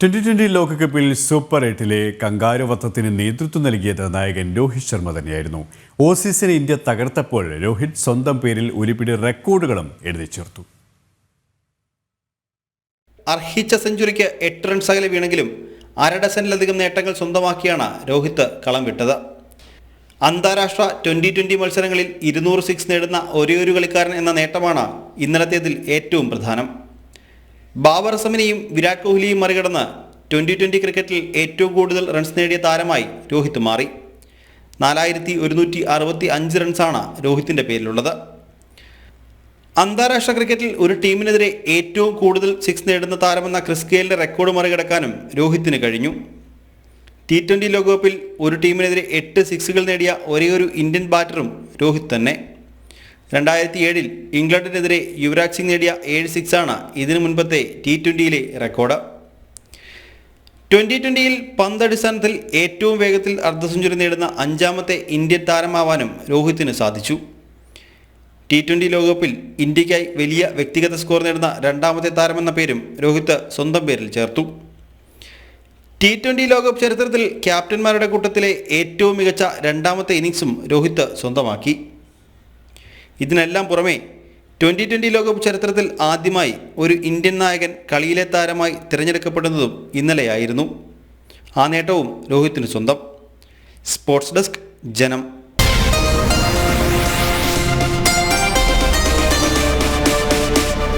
Twenty twenty ലോകകപ്പിൽ super എട്ടിലെ കങ്കാരുവത്തത്തിന് നേതൃത്വം നൽകിയത് നായകൻ രോഹിത് ശർമ്മ തന്നെയായിരുന്നു. ഓസീസിനെ ഇന്ത്യ തകർത്തപ്പോൾ രോഹിത് സ്വന്തം പേരിൽ ഒരുപിടി റെക്കോർഡുകളും എഴുതി ചേർത്തു. അർഹിച്ച സെഞ്ചുറിക്ക് എട്ട് റൺസ് അകലെ വീണെങ്കിലും അര ഡസനിലധികം നേട്ടങ്ങൾ സ്വന്തമാക്കിയാണ് രോഹിത് കളം വിട്ടത്. അന്താരാഷ്ട്ര ട്വന്റി ട്വന്റി മത്സരങ്ങളിൽ ഇരുന്നൂറ് സിക്സ് നേടുന്ന ഒരേയൊരു കളിക്കാരൻ എന്ന നേട്ടമാണ് ഇന്നലത്തേതിൽ ഏറ്റവും പ്രധാനം. ബാബർ അസമിനെയും വിരാട് കോഹ്ലിയും മറികടന്ന് ട്വന്റി ട്വന്റി ക്രിക്കറ്റിൽ ഏറ്റവും കൂടുതൽ റൺസ് നേടിയ താരമായി രോഹിത് മാറി. നാലായിരത്തി ഒരുന്നൂറ്റി അറുപത്തി അഞ്ച് റൺസാണ് രോഹിത്തിന്റെ പേരിലുള്ളത്. അന്താരാഷ്ട്ര ക്രിക്കറ്റിൽ ഒരു ടീമിനെതിരെ ഏറ്റവും കൂടുതൽ സിക്സ് നേടുന്ന താരമെന്ന ക്രിസ് ഗെയിലിന്റെ റെക്കോർഡ് മറികടക്കാനും രോഹിത്തിന് കഴിഞ്ഞു. ടി ട്വന്റി ലോകകപ്പിൽ ഒരു ടീമിനെതിരെ എട്ട് സിക്സുകൾ നേടിയ ഒരേയൊരു ഇന്ത്യൻ ബാറ്ററും രോഹിത് തന്നെ. രണ്ടായിരത്തി ഏഴിൽ ഇംഗ്ലണ്ടിനെതിരെ യുവരാജ് സിംഗ് നേടിയ ഏഴ് സിക്സാണ് ഇതിനു മുൻപത്തെ ടി ട്വന്റിയിലെ റെക്കോർഡ്. ട്വന്റി ട്വന്റിയിൽ പന്തടിസ്ഥാനത്തിൽ ഏറ്റവും വേഗത്തിൽ അർദ്ധ സെഞ്ചുറി നേടുന്ന അഞ്ചാമത്തെ ഇന്ത്യൻ താരമാവാനും രോഹിത്തിന് സാധിച്ചു. ടി ട്വന്റി ലോകകപ്പിൽ ഇന്ത്യക്കായി വലിയ വ്യക്തിഗത സ്കോർ നേടുന്ന രണ്ടാമത്തെ താരമെന്ന പേരും രോഹിത് സ്വന്തം പേരിൽ ചേർത്തു. ടി ട്വന്റി ലോകകപ്പ് ചരിത്രത്തിൽ ക്യാപ്റ്റന്മാരുടെ കൂട്ടത്തിലെ ഏറ്റവും മികച്ച രണ്ടാമത്തെ ഇന്നിങ്സും രോഹിത് സ്വന്തമാക്കി. ഇതിനെല്ലാം പുറമേ ട്വന്റി ട്വന്റി ലോകകപ്പ് ചരിത്രത്തിൽ ആദ്യമായി ഒരു ഇന്ത്യൻ നായകൻ കളിയിലെ താരമായി തിരഞ്ഞെടുക്കപ്പെടുന്നതും ഇന്നലെയായിരുന്നു. ആ നേട്ടവും രോഹിത്തിന് സ്വന്തം. സ്പോർട്സ് ഡെസ്ക് ജനം